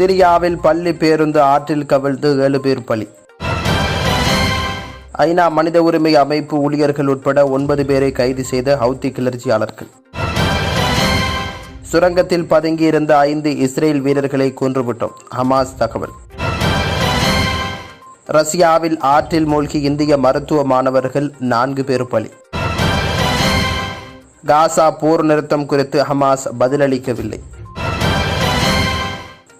சிரியாவில் பள்ளி பேருந்து ஆற்றில் கவிழ்ந்து ஏழு பேர் பலி. ஐநா மனித உரிமை அமைப்பு ஊழியர்கள் உட்பட ஒன்பது பேரை கைது செய்த ஹவுத்தி கிளர்ச்சியாளர்கள். சுரங்கத்தில் பதுங்கியிருந்த ஐந்து இஸ்ரேல் வீரர்களை கொன்றுவிட்டோம். ஹமாஸ் தகவல். ரஷ்யாவில் ஆற்றில் மூழ்கி இந்திய மருத்துவ மாணவர்கள் நான்கு பேர் பலி. காசா போர் நிறுத்தம் குறித்து ஹமாஸ் பதிலளிக்கவில்லை.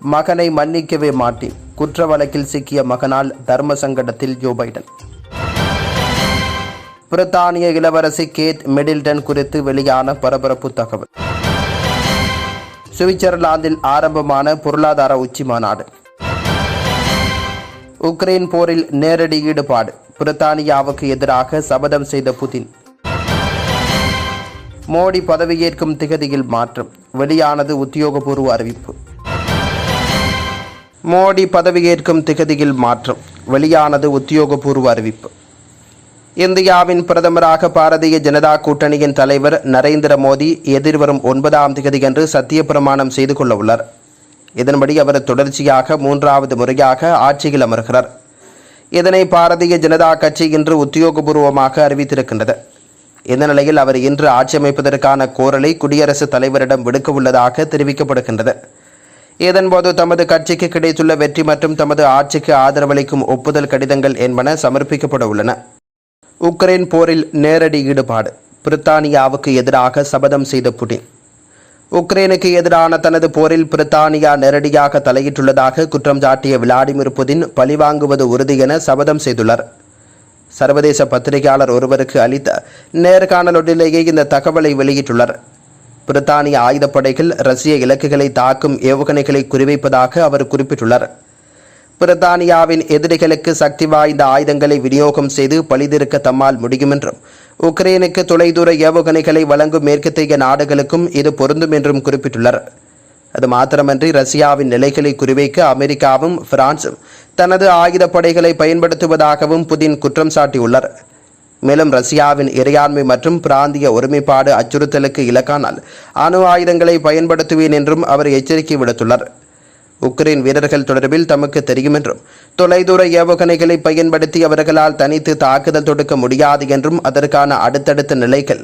மகனை மன்னிக்கவே மாட்டேன். குற்ற வழக்கில் சிக்கிய மகனால் தர்ம சங்கடத்தில் ஜோ பைடன். பிரித்தானிய இளவரசி கேத் மிடில்டன் குறித்து வெளியான பரபரப்பு தகவல். சுவிட்சர்லாந்தில் ஆரம்பமான பொருளாதார உச்சி மாநாடு. உக்ரைன் போரில் நேரடி ஈடுபாடு. பிரித்தானியாவுக்கு எதிராக சபதம் செய்த புதின். மோடி பதவியேற்கும் திகதியில் மாற்றம். வெளியானது உத்தியோகபூர்வ அறிவிப்பு. மோடி பதவியேற்கும் திகதியில் மாற்றம். வெளியானது உத்தியோகபூர்வ அறிவிப்பு. இந்தியாவின் பிரதமராக பாரதிய ஜனதா கூட்டணியின் தலைவர் நரேந்திர மோடி எதிர்வரும் ஒன்பதாம் திகதியன்று சத்திய பிரமாணம் செய்து கொள்ள உள்ளார். இதன்படி அவர் தொடர்ச்சியாக மூன்றாவது முறையாக ஆட்சியில் அமர்கிறார். இதனை பாரதிய ஜனதா கட்சி இன்று உத்தியோகபூர்வமாக அறிவித்திருக்கின்றது. இந்த நிலையில் அவர் இன்று ஆட்சி அமைப்பதற்கான கோரலை குடியரசுத் தலைவரிடம் விடுக்க உள்ளதாக தெரிவிக்கப்படுகின்றது. இதன்போது தமது கட்சிக்கு கிடைத்துள்ள வெற்றி மற்றும் தமது ஆட்சிக்கு ஆதரவளிக்கும் ஒப்புதல் கடிதங்கள் என்பன சமர்ப்பிக்கப்பட உள்ளன. உக்ரைன் போரில் நேரடி ஈடுபாடு. பிரித்தானியாவுக்கு எதிராக சபதம் செய்த புடின் உக்ரைனுக்கு எதிரான தனது போரில் பிரித்தானியா நேரடியாக தலையிட்டுள்ளதாக குற்றம் சாட்டிய விளாடிமிர் புதின் பழிவாங்குவது உறுதி என சபதம் செய்துள்ளார். சர்வதேச பத்திரிகையாளர் ஒருவருக்கு அளித்த நேர்காணலொன்றிலேயே இந்த தகவலை வெளியிட்டுள்ளார். பிரித்தானிய ஆயுதப்படைகள் ரஷ்ய இலக்குகளை தாக்கும் ஏவுகணைகளை குறிவைப்பதாக அவர் குறிப்பிட்டுள்ளார். பிரித்தானியாவின் எதிரிகளுக்கு சக்தி வாய்ந்த ஆயுதங்களை விநியோகம் செய்து பழிதிருக்க தம்மால் முடியும் என்றும் உக்ரைனுக்கு தொலைதூர ஏவுகணைகளை வழங்கும் மேற்கத்திய நாடுகளுக்கும் இது பொருந்தும் என்றும் குறிப்பிட்டுள்ளார். அது மாத்திரமன்றி ரஷ்யாவின் நிலைகளை குறிவைக்க அமெரிக்காவும் பிரான்சும் தனது ஆயுதப்படைகளை பயன்படுத்துவதாகவும் புதின் குற்றம் சாட்டியுள்ளார். மேலும் ரஷ்யாவின் இறையாண்மை மற்றும் பிராந்திய ஒருமைப்பாடு அச்சுறுத்தலுக்கு இலக்கானால் அணு ஆயுதங்களை பயன்படுத்துவேன் என்றும் அவர் எச்சரிக்கை விடுத்துள்ளார். உக்ரைன் வீரர்கள் தொடர்பில் தமக்கு தெரியும் என்றும் தொலைதூர ஏவுகணைகளை பயன்படுத்தி அவர்களால் தனித்து தாக்குதல் தொடுக்க முடியாது என்றும் அதற்கான அடுத்தடுத்த நிலைகள்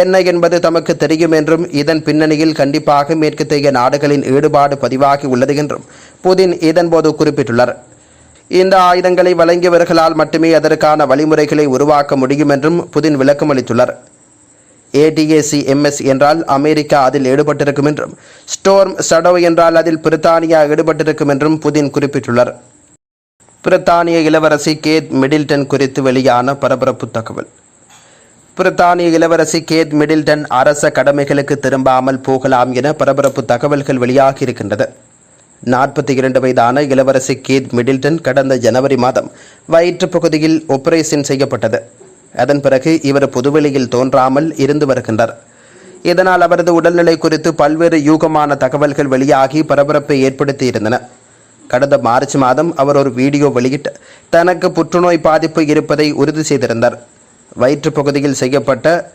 என்ன என்பது தமக்கு தெரியும் என்றும் இதன் பின்னணியில் கண்டிப்பாக மேற்கத்தைய நாடுகளின் ஈடுபாடு பதிவாகி உள்ளது என்றும் புதின் இதன்போது குறிப்பிட்டுள்ளார். இந்த ஆயுதங்களை வழங்கியவர்களால் மட்டுமே அதற்கான வழிமுறைகளை உருவாக்க முடியும் என்றும் புதின் விளக்கம் அளித்துள்ளார். ஏடிஏசி எம்எஸ் என்றால் அமெரிக்கா அதில் ஈடுபட்டிருக்கும் என்றும் ஸ்டோர்ம் சடோ என்றால் அதில் பிரித்தானியா ஈடுபட்டிருக்கும் என்றும் புதின் குறிப்பிட்டுள்ளார். பிரித்தானிய இளவரசி கேத் மிடில்டன் குறித்து வெளியான பரபரப்பு தகவல். பிரித்தானிய இளவரசி கேத் மிடில்டன் அரச கடமைகளுக்கு திரும்பாமல் போகலாம் என பரபரப்பு தகவல்கள் வெளியாகியிருக்கின்றன நாற்பத்தி இரண்டு வயதான இளவரசி கீத் மிடில்டன் கடந்த ஜனவரி மாதம் வயிற்றுப் பகுதியில் ஆபரேஷன் செய்யப்பட்டது. அதன் பிறகு இவர் புதுவெளியில் தோன்றாமல் இருந்து வருகின்றார். இதனால் அவரது உடல்நிலை குறித்து பல்வேறு யூகமான தகவல்கள் வெளியாகி பரபரப்பை ஏற்படுத்தி இருந்தன. கடந்த மார்ச் மாதம் அவர் ஒரு வீடியோ வெளியிட்டு தனக்கு புற்றுநோய் பாதிப்பு இருப்பதை உறுதி செய்திருந்தார். வயிற்றுப் பகுதியில் செய்யப்பட்ட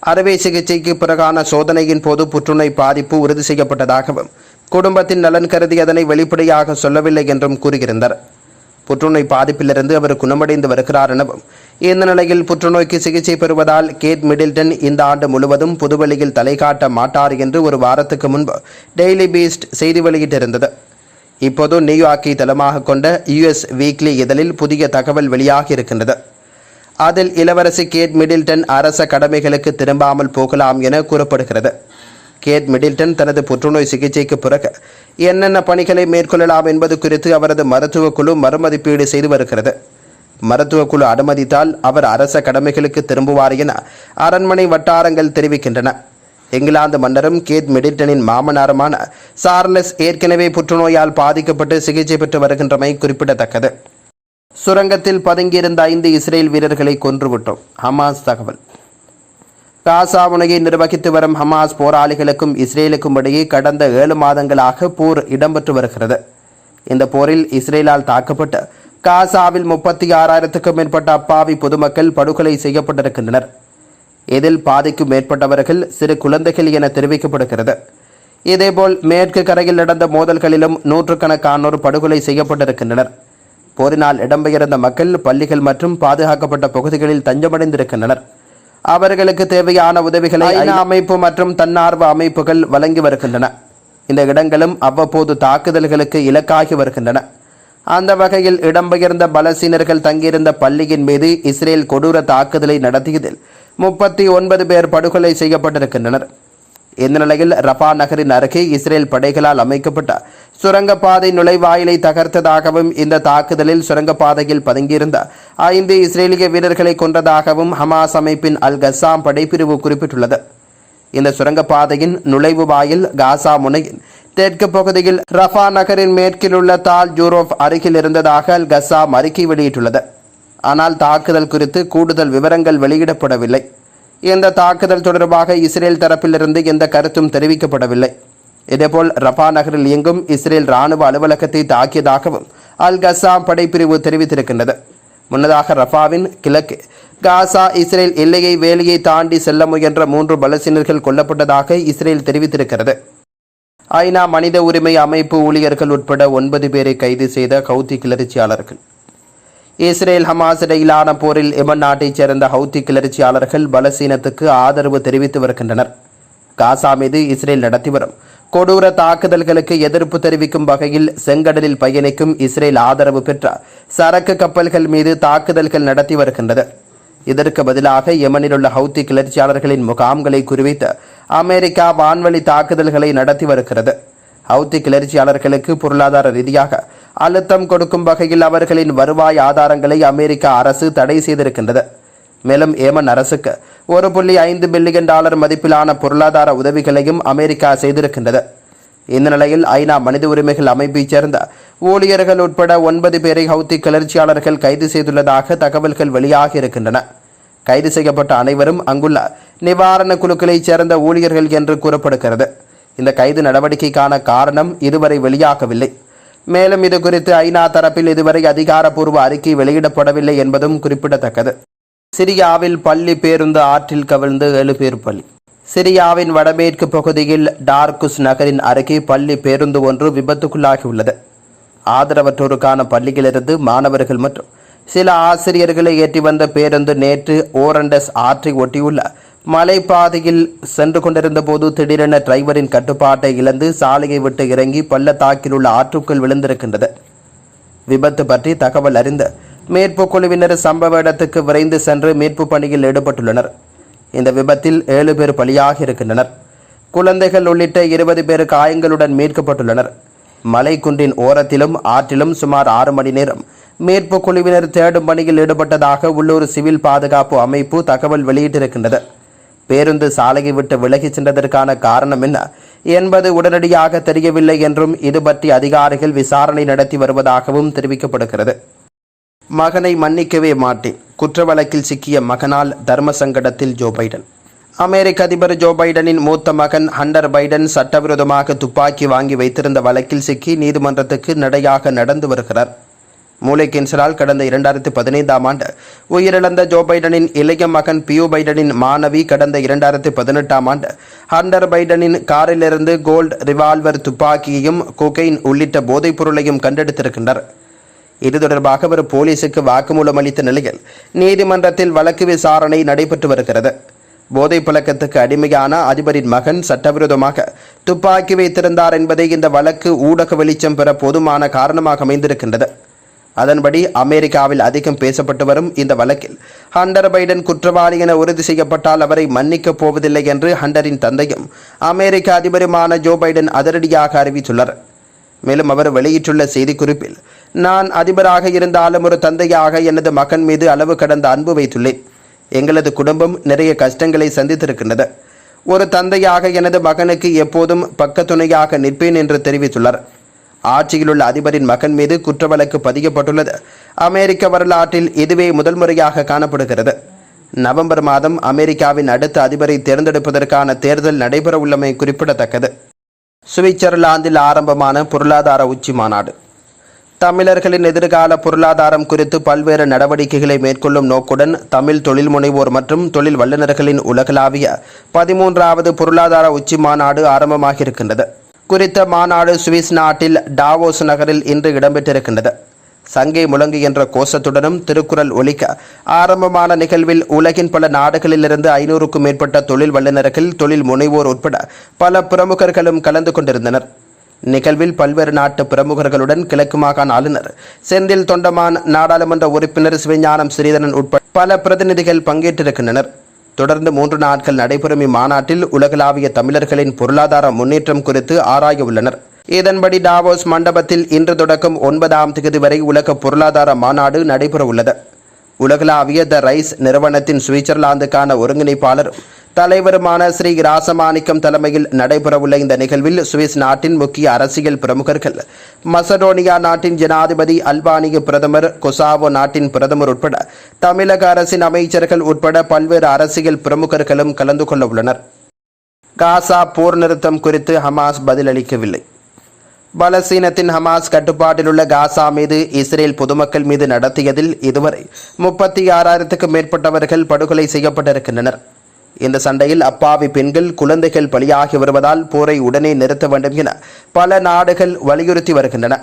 அறுவை சிகிச்சைக்கு பிறகான சோதனையின் போது புற்றுநோய் பாதிப்பு உறுதி செய்யப்பட்டதாகவும் குடும்பத்தின் நலன் கருதி அதனை வெளிப்படையாக சொல்லவில்லை என்றும் கூறியிருந்தார். புற்றுநோய் பாதிப்பிலிருந்து அவர் குணமடைந்து வருகிறார் எனவும் இந்த நிலையில் புற்றுநோய்க்கு சிகிச்சை பெறுவதால் கேட் மிடில்டன் இந்த ஆண்டு முழுவதும் புதுவெளியில் தலை காட்ட மாட்டார் என்று ஒரு வாரத்துக்கு முன்பு டெய்லி பீஸ்ட் செய்தி வெளியிட்டிருந்தது. இப்போது நியூயார்க்கை தளமாக கொண்ட யுஎஸ் வீக்லி இதழில் புதிய தகவல் வெளியாகி இருக்கின்றது. அதில் இளவரசி கேட் மிடில்டன் அரச கடமைகளுக்கு திரும்பாமல் போகலாம் என கூறப்படுகிறது. கேட் மிடில்டன் தனது புற்றுநோய் சிகிச்சைக்கு பிறகு என்னென்ன பணிகளை மேற்கொள்ளலாம் என்பது குறித்து அவரது மருத்துவ குழு மறுமதிப்பீடு செய்து வருகிறது. மருத்துவ குழு அனுமதித்தால் அவர் அரச கடமைகளுக்கு திரும்புவார் என அரண்மனை வட்டாரங்கள் தெரிவிக்கின்றன. இங்கிலாந்து மன்னரும் கேட் மிடில்டனின் மாமனாருமான சார்லஸ் ஏற்கனவே புற்றுநோயால் பாதிக்கப்பட்டு சிகிச்சை பெற்று வருகின்றமை குறிப்பிடத்தக்கது. சுரங்கத்தில் பதுங்கியிருந்த ஐந்து இஸ்ரேல் வீரர்களை கொன்றுவிட்டோம். ஹமாஸ் தகவல். காசா முனையை நிர்வகித்து வரும் ஹமாஸ் போராளிகளுக்கும் இஸ்ரேலுக்கும் இடையே கடந்த ஏழு மாதங்களாக போர் இடம்பெற்று வருகிறது. இந்த போரில் இஸ்ரேலால் தாக்கப்பட்டு காசாவில் முப்பத்தி ஆறாயிரத்துக்கும் மேற்பட்ட அப்பாவி பொதுமக்கள் படுகொலை செய்யப்பட்டிருக்கின்றனர். இதில் பாதிக்கும் மேற்பட்டவர்கள் சிறு குழந்தைகள் என தெரிவிக்கப்படுகிறது. இதேபோல் மேற்கு கரையில் நடந்த மோதல்களிலும் நூற்றுக்கணக்கானோர் படுகொலை செய்யப்பட்டிருக்கின்றனர். போரினால் இடம்பெயர்ந்த மக்கள் பள்ளிகள் மற்றும் பாதுகாக்கப்பட்ட பகுதிகளில் தஞ்சமடைந்திருக்கின்றனர். அவர்களுக்கு தேவையான உதவிகளை ஐநா அமைப்பு மற்றும் தன்னார்வ அமைப்புகள் வழங்கி வருகின்றன. இந்த இடங்களும் அவ்வப்போது தாக்குதல்களுக்கு இலக்காகி வருகின்றன. அந்த வகையில் இடம்பெயர்ந்த பலசீனர்கள் தங்கியிருந்த பள்ளியின் மீது இஸ்ரேல் கொடூர தாக்குதலை நடத்தியதில் முப்பத்தி ஒன்பது பேர் படுகொலை செய்யப்பட்டிருக்கின்றனர். இந்த நிலையில் ரபா நகரின் அருகே இஸ்ரேல் படைகளால் அமைக்கப்பட்ட சுரங்கப்பாதை நுழைவாயிலை தகர்த்ததாகவும் இந்த தாக்குதலில் சுரங்கப்பாதையில் பதுங்கியிருந்த ஐந்து இஸ்ரேலிய வீரர்களை கொன்றதாகவும் ஹமாஸ் அமைப்பின் அல் கசாம் படைப்பிரிவு குறிப்பிட்டுள்ளது. இந்த சுரங்கப்பாதையின் நுழைவு வாயில் காசா முனையின் தெற்கு பகுதியில் ரஃபா நகரின் மேற்கில் உள்ள தால் ஜூரோப் அருகில் இருந்ததாக அல் கசாம் அறிக்கை வெளியிட்டுள்ளது. ஆனால் தாக்குதல் குறித்து கூடுதல் விவரங்கள் வெளியிடப்படவில்லை. இந்த தாக்குதல் தொடர்பாக இஸ்ரேல் தரப்பிலிருந்து எந்த கருத்தும் தெரிவிக்கப்படவில்லை. இதேபோல் ரஃபா நகரில் இயங்கும் இஸ்ரேல் ராணுவ அலுவலகத்தை தாக்கியதாகவும் அல் கஸ்ஸாம் படைப்பிரிவு தெரிவித்திருக்கின்றது. முன்னதாக ரஃபாவின் கிழக்கு காசா இஸ்ரேல் எல்லையை வேலையை தாண்டி செல்ல முயன்ற மூன்று பலசீனர்கள் கொல்லப்பட்டதாக இஸ்ரேல் தெரிவித்திருக்கிறது. ஐநா மனித உரிமை அமைப்பு ஊழியர்கள் உட்பட ஒன்பது பேரை கைது செய்த ஹவுத்தி கிளர்ச்சியாளர்கள். இஸ்ரேல் ஹமாஸ் இடையிலான போரில் எமன் நாட்டைச் சேர்ந்த ஹவுத்தி கிளர்ச்சியாளர்கள் பலசீனத்துக்கு ஆதரவு தெரிவித்து வருகின்றனர். காசா மீது இஸ்ரேல் நடத்தி வரும் கொடூர தாக்குதல்களுக்கு எதிர்ப்பு தெரிவிக்கும் வகையில் செங்கடலில் பயணிக்கும் இஸ்ரேல் ஆதரவு பெற்ற சரக்கு கப்பல்கள் மீது தாக்குதல்கள் நடத்தி வருகின்றது. இதற்கு பதிலாக யமனில் உள்ள ஹவுத்தி கிளர்ச்சியாளர்களின் முகாம்களை குறிவைத்து அமெரிக்கா வான்வழி தாக்குதல்களை நடத்தி வருகிறது. ஹவுத்தி கிளர்ச்சியாளர்களுக்கு பொருளாதார ரீதியாக அழுத்தம் கொடுக்கும் வகையில் அவர்களின் வருவாய் ஆதாரங்களை அமெரிக்க அரசு தடை செய்திருக்கின்றது. மேலும் ஏமன் அரசுக்கு ஒரு புள்ளி ஐந்து பில்லியன் டாலர் மதிப்பிலான பொருளாதார உதவிகளையும் அமெரிக்கா செய்திருக்கின்றது. இந்த நிலையில் ஐநா மனித உரிமைகள் அமைப்பைச் சேர்ந்த ஊழியர்கள் உட்பட ஒன்பது பேரை ஹவுத்தி கிளர்ச்சியாளர்கள் கைது செய்துள்ளதாக தகவல்கள் வெளியாகி இருக்கின்றன. கைது செய்யப்பட்ட அனைவரும் அங்குள்ள நிவாரண குழுக்களைச் சேர்ந்த ஊழியர்கள் என்று கூறப்படுகிறது. இந்த கைது நடவடிக்கைக்கான காரணம் இதுவரை வெளியாகவில்லை. மேலும் இது குறித்து ஐநா தரப்பில் இதுவரை அதிகாரப்பூர்வ அறிக்கை வெளியிடப்படவில்லை என்பதும் குறிப்பிடத்தக்கது. சிரியாவில் பள்ளி பேருந்து ஆற்றில் கவிழ்ந்து ஏழு பேர் பலி. சிரியாவின் வடமேற்கு பகுதியில் டார்குஸ் நகரின் அருகே பள்ளி பேருந்து ஒன்று விபத்துக்குள்ளாகியுள்ளது. ஆதரவற்றோருக்கான பள்ளியிலிருந்து மாணவர்கள் மற்றும் சில ஆசிரியர்களை ஏற்றி வந்த பேருந்து நேற்று ஓரண்டஸ் ஆற்றை ஒட்டியுள்ள மலைப்பாதையில் சென்று கொண்டிருந்த போது திடீரென டிரைவரின் கட்டுப்பாட்டை இழந்து சாலையை விட்டு இறங்கி பள்ளத்தாக்கில் உள்ள ஆற்றுக்குள் விழுந்திருக்கின்றது. விபத்து பற்றி தகவல் அறிந்த மீட்பு குழுவினர் சம்பவ இடத்துக்கு விரைந்து சென்று மீட்பு பணியில் ஈடுபட்டுள்ளனர். இந்த விபத்தில் ஏழு பேர் பலியாக இருக்கின்றனர். குழந்தைகள் உள்ளிட்ட இருபது பேர் காயங்களுடன் மீட்கப்பட்டுள்ளனர். மலைக்குன்றின் ஓரத்திலும் ஆற்றிலும் சுமார் ஆறு மணி நேரம் மீட்பு குழுவினர் தேடும் பணியில் ஈடுபட்டதாக உள்ளூர் சிவில் பாதுகாப்பு அமைப்பு தகவல் வெளியிட்டிருக்கின்றது. பேருந்து சாலையை விட்டு விலகிச் சென்றதற்கான காரணம் என்ன? என்பது உடனடியாக தெரியவில்லை என்றும் இது பற்றி அதிகாரிகள் விசாரணை நடத்தி வருவதாகவும் தெரிவிக்கப்படுகிறது. மகனை மன்னிக்கவே மாட்டேன். குற்ற வழக்கில் சிக்கிய மகனால் தர்ம சங்கடத்தில் ஜோ பைடன். அமெரிக்க அதிபர் ஜோ பைடனின் மூத்த மகன் ஹண்டர் பைடன் சட்டவிரோதமாக துப்பாக்கி வாங்கி வைத்திருந்த வழக்கில் சிக்கி நீதிமன்றத்துக்கு நடையாக நடந்து வருகிறார். மூளை கேன்சரால் கடந்த இரண்டாயிரத்தி பதினைந்தாம் ஆண்டு உயிரிழந்த ஜோ பைடனின் இளைய மகன் பியூ பைடனின் மாணவி கடந்த இரண்டாயிரத்தி பதினெட்டாம் ஆண்டு. ஹண்டர் பைடனின் காரிலிருந்து கோல்ட் ரிவால்வர் துப்பாக்கியையும் கொகைன் உள்ளிட்ட போதைப் பொருளையும் கண்டெடுத்திருக்கின்றனர். இது தொடர்பாக அவர் போலீசுக்கு வாக்குமூலம் அளித்த நிலையில் நீதிமன்றத்தில் வழக்கு விசாரணை நடைபெற்று வருகிறது. போதைப் பழக்கத்துக்கு அடிமையான அதிபரின் மகன் சட்டவிரோதமாக துப்பாக்கி வைத்திருந்தார் என்பதை இந்த வழக்கு ஊடக வெளிச்சம் பெற போதுமான காரணமாக அமைந்திருக்கின்றது. அதன்படி அமெரிக்காவில் அதிகம் பேசப்பட்டு வரும் இந்த வழக்கில். ஹண்டர் பைடன் குற்றவாளி என உறுதி செய்யப்பட்டால் அவரை மன்னிக்கப் போவதில்லை என்று ஹண்டரின் தந்தையும் அமெரிக்க அதிபருமான ஜோ பைடன் அதிரடியாக அறிவித்துள்ளார். மேலும் அவர் வெளியிட்டுள்ள செய்திக்குறிப்பில் நான் அதிபராக இருந்தாலும் ஒரு தந்தையாக எனது மகன் மீது அளவு கடந்த அன்பு வைத்துள்ளேன். எங்களது குடும்பம் நிறைய கஷ்டங்களை சந்தித்திருக்கின்றது. ஒரு தந்தையாக எனது மகனுக்கு எப்போதும் பக்கத்துணையாக நிற்பேன் என்று தெரிவித்துள்ளார். ஆட்சியில் உள்ள அதிபரின் மகன் மீது குற்ற வழக்கு பதியப்பட்டுள்ளது. அமெரிக்க வரலாற்றில் இதுவே முதல் முறையாக காணப்படுகிறது. நவம்பர் மாதம் அமெரிக்காவின் அடுத்த அதிபரை தேர்ந்தெடுப்பதற்கான தேர்தல் நடைபெற உள்ளமை குறிப்பிடத்தக்கது. சுவிட்சர்லாந்தில் ஆரம்பமான பொருளாதார உச்சி மாநாடு. தமிழர்களின் எதிர்கால பொருளாதாரம் குறித்து பல்வேறு நடவடிக்கைகளை மேற்கொள்ளும் நோக்குடன் தமிழ் தொழில் முனைவோர் மற்றும் தொழில் வல்லுநர்களின் உலகளாவிய பதிமூன்றாவது பொருளாதார உச்சி மாநாடு ஆரம்பமாகியிருக்கின்றது. குறித்த மாநாடு சுவிஸ் நாட்டில் டாவோஸ் நகரில் இன்று இடம்பெற்றிருக்கின்றது. சங்கை முழங்கு என்ற கோஷத்துடனும் திருக்குறள் ஒலிக்க ஆரம்பமான நிகழ்வில் உலகின் பல நாடுகளிலிருந்து ஐநூறுக்கும் மேற்பட்ட தொழில் வல்லுநர்கள் தொழில் முனைவோர் உட்பட பல பிரமுகர்களும் கலந்து கொண்டிருந்தனர். நிகழ்வில் பல்வேறு நாட்டு பிரமுகர்களுடன் கிழக்கு மாகாண ஆளுநர் செந்தில் தொண்டமான் நாடாளுமன்ற உறுப்பினர் சிவஞானம் ஸ்ரீதரன் உட்பட பல பிரதிநிதிகள் பங்கேற்றிருக்கின்றனர். தொடர்ந்து மூன்று நாட்கள் நடைபெறும் இம்மாநாட்டில் உலகளாவிய தமிழர்களின் பொருளாதார முன்னேற்றம் குறித்து ஆராய உள்ளனர் இதன்படி டாவோஸ் மண்டபத்தில் இன்று தொடக்கம் ஒன்பதாம் தேதி வரை உலக பொருளாதார மாநாடு நடைபெறவுள்ளது. உலகளாவிய த ரைஸ் நிறுவனத்தின் சுவிட்சர்லாந்துக்கான ஒருங்கிணைப்பாளர் தலைவருமான ஸ்ரீ ராசமாணிக்கம் தலைமையில் நடைபெறவுள்ள இந்த நிகழ்வில் சுவிஸ் நாட்டின் முக்கிய அரசியல் பிரமுகர்கள் மசடோனியா நாட்டின் ஜனாதிபதி அல்பானிய பிரதமர் கொசாவோ நாட்டின் பிரதமர் உட்பட தமிழக அரசின் அமைச்சர்கள் உட்பட பல்வேறு அரசியல் பிரமுகர்களும் கலந்து கொள்ள உள்ளனர் காசா போர் நிறுத்தம் குறித்து ஹமாஸ் பதிலளிக்கவில்லை. பலஸ்தீனத்தின் ஹமாஸ் கட்டுப்பாட்டிலுள்ள காசா மீது இஸ்ரேல் பொதுமக்கள் மீது நடத்தியதில் இதுவரை முப்பத்தி ஆறாயிரத்துக்கும் மேற்பட்டவர்கள் படுகொலை செய்யப்பட்டிருக்கின்றனர். இந்த சண்டையில் அப்பாவி பெண்கள் குழந்தைகள் பலியாகி வருவதால் போரை உடனே நிறுத்த வேண்டும் என பல நாடுகள் வலியுறுத்தி வருகின்றன.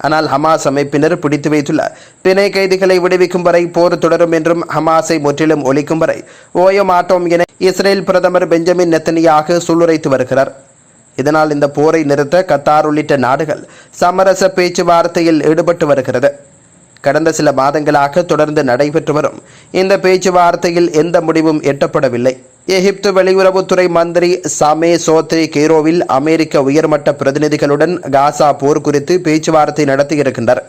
ஆனால் ஹமாஸ் அமைப்பினர் பிடித்து வைத்துள்ள பிணை கைதிகளை விடுவிக்கும் வரை போர் தொடரும் என்றும் ஹமாஸை முற்றிலும் ஒழிக்கும் வரை ஓய மாட்டோம் என இஸ்ரேல் பிரதமர் பெஞ்சமின் நெத்தனியாக சூளுரைத்து வருகிறார். இதனால் இந்த போரை நிறுத்த கத்தார் உள்ளிட்ட நாடுகள் சமரச பேச்சுவார்த்தையில் ஈடுபட்டு வருகிறது. கடந்த சில மாதங்களாக தொடர்ந்து நடைபெற்று வரும். இந்த பேச்சுவார்த்தையில் எந்த முடிவும் எட்டப்படவில்லை. எகிப்து வெளியுறவுத்துறை மந்திரி சமே சோத்ரி கெய்ரோவில் அமெரிக்க உயர்மட்ட பிரதிநிதிகளுடன் காசா போர் குறித்து பேச்சுவார்த்தை நடத்தியிருக்கின்றனர்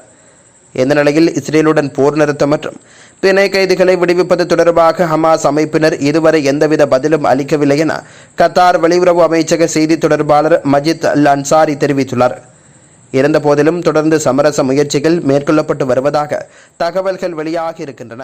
இந்த நிலையில் இஸ்ரேலுடன் போர் நிறுத்தம் மற்றும் பிணை கைதிகளை விடுவிப்பது தொடர்பாக ஹமாஸ் அமைப்பினர் இதுவரை எந்தவித பதிலும் அளிக்கவில்லை என கத்தார் வெளியுறவு அமைச்சக செய்தி தொடர்பாளர் மஜித் அல் அன்சாரி தெரிவித்துள்ளார். இருந்தபோதிலும் தொடர்ந்து சமரச முயற்சிகள் மேற்கொள்ளப்பட்டு வருவதாக தகவல்கள் வெளியாகி இருக்கின்றன